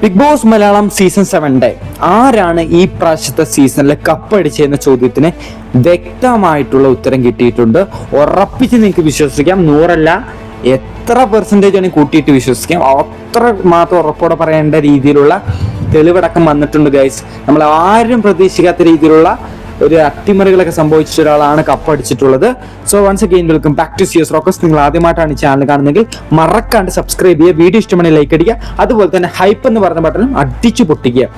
Big boss Malayalam season സെവന്റെ ആരാണ് ഈ പ്രാവശ്യത്തെ സീസണിൽ കപ്പടിച്ചതെന്ന ചോദ്യത്തിന് വ്യക്തമായിട്ടുള്ള ഉത്തരം കിട്ടിയിട്ടുണ്ട്. ഉറപ്പിച്ച് നിങ്ങൾക്ക് വിശ്വസിക്കാം. നൂറല്ല എത്ര പെർസെന്റേജ് ആണ് കൂട്ടിയിട്ട് വിശ്വസിക്കാം? അത്ര മാത്രം ഉറപ്പോടെ പറയേണ്ട രീതിയിലുള്ള തെളിവടക്കം വന്നിട്ടുണ്ട് ഗൈസ് നമ്മൾ ആരും പ്രതീക്ഷിക്കാത്ത രീതിയിലുള്ള ഒരു അട്ടിമറികളൊക്കെ സംഭവിച്ച ഒരാളാണ് cup അടിച്ചിട്ടുള്ളത്. So once again welcome back to സിയസ് റോക്കസ് നിങ്ങൾ ആദ്യമായിട്ടാണ് ഈ ചാനൽ കാണുന്നെങ്കിൽ മറക്കാണ്ട് സബ്സ്ക്രൈബ് ചെയ്യുക വീഡിയോ ഇഷ്ടമാണെങ്കിൽ ലൈക്ക് അടിക്കുക അതുപോലെ തന്നെ ഹൈപ്പ് എന്ന് പറഞ്ഞ ബട്ടണും അടിച്ചു പൊട്ടിക്കുക.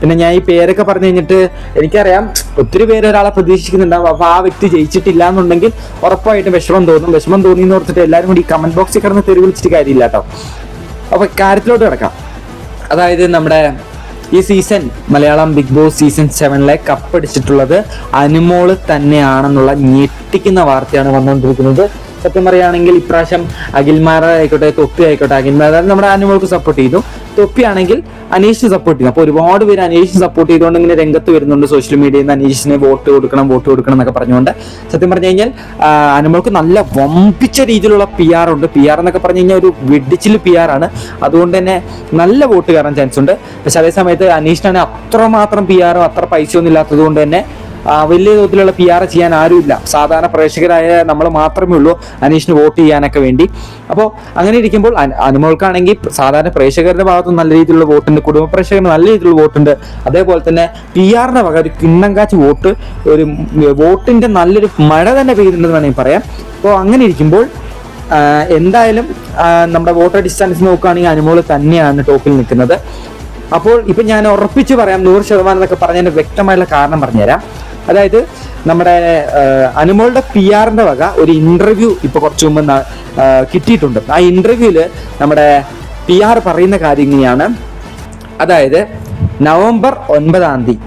പിന്നെ ഞാൻ ഈ പേരൊക്കെ പറഞ്ഞു കഴിഞ്ഞിട്ട് എനിക്കറിയാം ഒത്തിരി പേര് ഒരാളെ പ്രതീക്ഷിക്കുന്നുണ്ടാവും. അപ്പൊ ആ വ്യക്തി ജയിച്ചിട്ടില്ല എന്നുണ്ടെങ്കിൽ ഉറപ്പായിട്ടും വിഷമം തോന്നും. വിഷമം തോന്നി എന്ന് ഓർത്തിട്ട് എല്ലാവരും കൂടി കമന്റ് ബോക്സിൽ കിടന്ന് തെരുവിളിച്ചിട്ട് കാര്യമില്ല കേട്ടോ. അപ്പൊ കാര്യത്തിലോട്ട് കിടക്കാം. അതായത് നമ്മുടെ ഈ season Malayalam Big Boss season സെവനിലെ കപ്പടിച്ചിട്ടുള്ളത് അനുമോൾ തന്നെയാണെന്നുള്ള ഞെട്ടിക്കുന്ന വാർത്തയാണ് വന്നുകൊണ്ടിരിക്കുന്നത്. സത്യം പറയുകയാണെങ്കിൽ ഇപ്രാവശ്യം അഖിൽമാർ ആയിക്കോട്ടെ തൊപ്പി ആയിക്കോട്ടെ അഖിൽമാർ നമ്മുടെ അനുമോൾക്ക് സപ്പോർട്ട് ചെയ്തു. തൊപ്പിയാണെങ്കിൽ അനീഷ് സപ്പോർട്ട് ചെയ്തു. അപ്പോൾ ഒരുപാട് പേര് അനീഷ് സപ്പോർട്ട് ചെയ്തുകൊണ്ട് ഇങ്ങനെ രംഗത്ത് വരുന്നുണ്ട് സോഷ്യൽ മീഡിയയിൽ നിന്ന് അനീഷിന് വോട്ട് കൊടുക്കണം വോട്ട് കൊടുക്കണം എന്നൊക്കെ പറഞ്ഞുകൊണ്ട്. സത്യം പറഞ്ഞു കഴിഞ്ഞാൽ അനുമൾക്ക് നല്ല വമ്പിച്ച രീതിയിലുള്ള പി ആർ ഉണ്ട്. പി ആർ എന്നൊക്കെ പറഞ്ഞു കഴിഞ്ഞാൽ ഒരു വെടിച്ചിൽ പി ആർ ആണ്. അതുകൊണ്ട് തന്നെ നല്ല വോട്ട് കയറാൻ ചാൻസ് ഉണ്ട്. പക്ഷെ അതേ സമയത്ത് അനീഷിനാണ് അത്രമാത്രം പി ആറും അത്ര പൈസയൊന്നും ഇല്ലാത്തത് കൊണ്ട് തന്നെ വലിയ തോതിലുള്ള പി ആർ ചെയ്യാൻ ആരുമില്ല. സാധാരണ പ്രേക്ഷകരായ നമ്മൾ മാത്രമേ ഉള്ളൂ അനീഷിന് വോട്ട് ചെയ്യാനൊക്കെ വേണ്ടി. അപ്പോൾ അങ്ങനെ ഇരിക്കുമ്പോൾ അന- അനുമോൾക്കാണെങ്കിൽ സാധാരണ പ്രേക്ഷകരുടെ ഭാഗത്ത് നല്ല രീതിയിലുള്ള വോട്ടുണ്ട് കുടുംബ പ്രേക്ഷകർ നല്ല രീതിയിലുള്ള വോട്ടുണ്ട്. അതേപോലെ തന്നെ പി ആറിന്റെ വക ഒരു കിണ്ണം കാച്ച് വോട്ട് ഒരു വോട്ടിന്റെ നല്ലൊരു മഴ തന്നെ പെയ്തിട്ടുണ്ടെന്ന് വേണമെങ്കിൽ പറയാം. അപ്പോൾ അങ്ങനെ ഇരിക്കുമ്പോൾ എന്തായാലും നമ്മുടെ വോട്ടർ ഡിസ്റ്റൻസ് നോക്കുകയാണെങ്കിൽ അനുമോൾ തന്നെയാണ് ടോപ്പിൽ നിൽക്കുന്നത്. അപ്പോൾ ഇപ്പം ഞാൻ ഉറപ്പിച്ച് പറയാം നൂറ് ശതമാനം എന്നൊക്കെ പറഞ്ഞതിന്റെ വ്യക്തമായുള്ള കാരണം പറഞ്ഞുതരാം. അതായത് നമ്മുടെ അനുമോളുടെ പി ആറിന്റെ വക ഒരു ഇന്റർവ്യൂ ഇപ്പൊ കുറച്ചു മുമ്പ് കിട്ടിയിട്ടുണ്ട്. ആ ഇന്റർവ്യൂൽ നമ്മുടെ പി ആർ പറയുന്ന കാര്യം ഇങ്ങനെയാണ്. അതായത് നവംബർ ഒൻപതാം തീയതി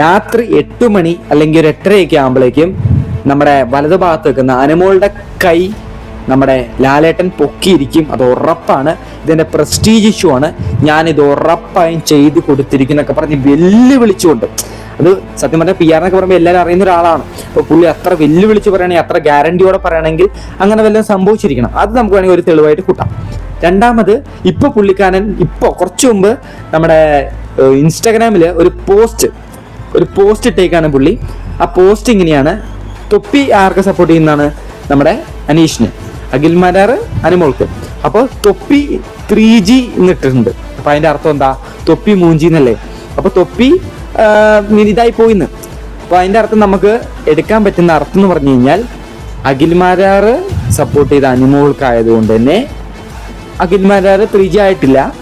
രാത്രി എട്ട് മണി അല്ലെങ്കിൽ ഒരു എട്ടരയൊക്കെ ആകുമ്പോഴേക്കും നമ്മുടെ വലതു ഭാഗത്ത് വെക്കുന്ന അനുമോളുടെ കൈ നമ്മുടെ ലാലേട്ടൻ പൊക്കിയിരിക്കും. അത് ഉറപ്പാണ്. ഇതിന്റെ പ്രസ്റ്റീജ് ഇഷ്യൂ ആണ്. ഞാൻ ഇത് ഉറപ്പായും ചെയ്തു കൊടുത്തിരിക്കുന്നൊക്കെ പറഞ്ഞ് വെല്ലുവിളിച്ചുകൊണ്ട് അത് സത്യം പറഞ്ഞാൽ പി ആർ എന്നൊക്കെ പറയുമ്പോൾ എല്ലാവരും അറിയുന്ന ഒരാളാണ്. അപ്പോൾ പുള്ളി അത്ര വെല്ലുവിളിച്ച് പറയുകയാണെങ്കിൽ അത്ര ഗ്യാരണ്ടിയോടെ പറയുകയാണെങ്കിൽ അങ്ങനെ വല്ലതും സംഭവിച്ചിരിക്കണം. അത് നമുക്ക് വേണമെങ്കിൽ ഒരു തെളിവായിട്ട് കൂട്ടാം. രണ്ടാമത് ഇപ്പോൾ പുള്ളിക്കാരൻ ഇപ്പോൾ കുറച്ച് മുമ്പ് നമ്മുടെ ഇൻസ്റ്റാഗ്രാമിൽ ഒരു പോസ്റ്റ് ഒരു പോസ്റ്റ് ഇട്ടേക്കാണ് പുള്ളി. ആ പോസ്റ്റ് ഇങ്ങനെയാണ്. തൊപ്പി ആർക്ക് സപ്പോർട്ട് ചെയ്യുന്നതാണ് നമ്മുടെ അനീഷിന്. അഖിൽ മരാർ അനുമോൾക്ക്. അപ്പോൾ തൊപ്പി ത്രീ ജി എന്നിട്ടുണ്ട് അപ്പോൾ അതിന്റെ അർത്ഥം എന്താ? തൊപ്പി മൂഞ്ചി എന്നല്ലേ? അപ്പോൾ തൊപ്പി ആ, ഇതായി പോയിന്ന്. അപ്പൊ അതിന്റെ അർത്ഥം നമുക്ക് എടുക്കാൻ പറ്റുന്ന അർത്ഥം എന്ന് പറഞ്ഞു കഴിഞ്ഞാൽ അഖിൽമാരാർ സപ്പോർട്ട് ചെയ്ത അനുമോൾക്കായതുകൊണ്ട് തന്നെ അഖിൽമാരാർ ത്രീ ജി ആയിട്ടില്ല.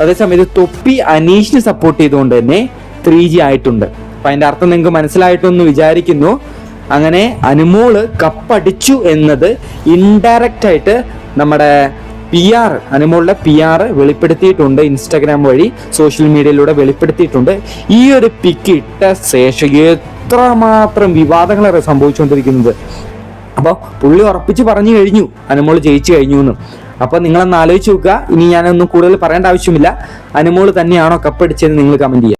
അതേസമയത്ത് തൊപ്പി അനീഷിന് സപ്പോർട്ട് ചെയ്തുകൊണ്ട് തന്നെ ത്രീ ജി ആയിട്ടുണ്ട്. അപ്പൊ അതിന്റെ അർത്ഥം നിങ്ങൾക്ക് മനസ്സിലായിട്ടെന്ന് വിചാരിക്കുന്നു. അങ്ങനെ അനുമോൾ കപ്പടിച്ചു എന്നത് ഇൻഡയറക്റ്റ് ആയിട്ട് നമ്മുടെ പി ആർ അനുമോളുടെ പി ആർ വെളിപ്പെടുത്തിയിട്ടുണ്ട് ഇൻസ്റ്റാഗ്രാം വഴി സോഷ്യൽ മീഡിയയിലൂടെ വെളിപ്പെടുത്തിയിട്ടുണ്ട്. ഈ ഒരു പിക്ക് ഇട്ട ശേഷം എത്രമാത്രം വിവാദങ്ങളാണ് സംഭവിച്ചുകൊണ്ടിരിക്കുന്നത്. അപ്പോൾ പുള്ളി ഉറപ്പിച്ച് പറഞ്ഞു കഴിഞ്ഞു അനുമോൾ ജയിച്ചു കഴിഞ്ഞു എന്ന് അപ്പോൾ നിങ്ങളൊന്ന് ആലോചിച്ച് നോക്കുക. ഇനി ഞാനൊന്നും കൂടുതൽ പറയേണ്ട ആവശ്യമില്ല. അനുമോൾ തന്നെയാണോ കപ്പടിച്ചതെന്ന് നിങ്ങൾ കമന്റ് ചെയ്യുക.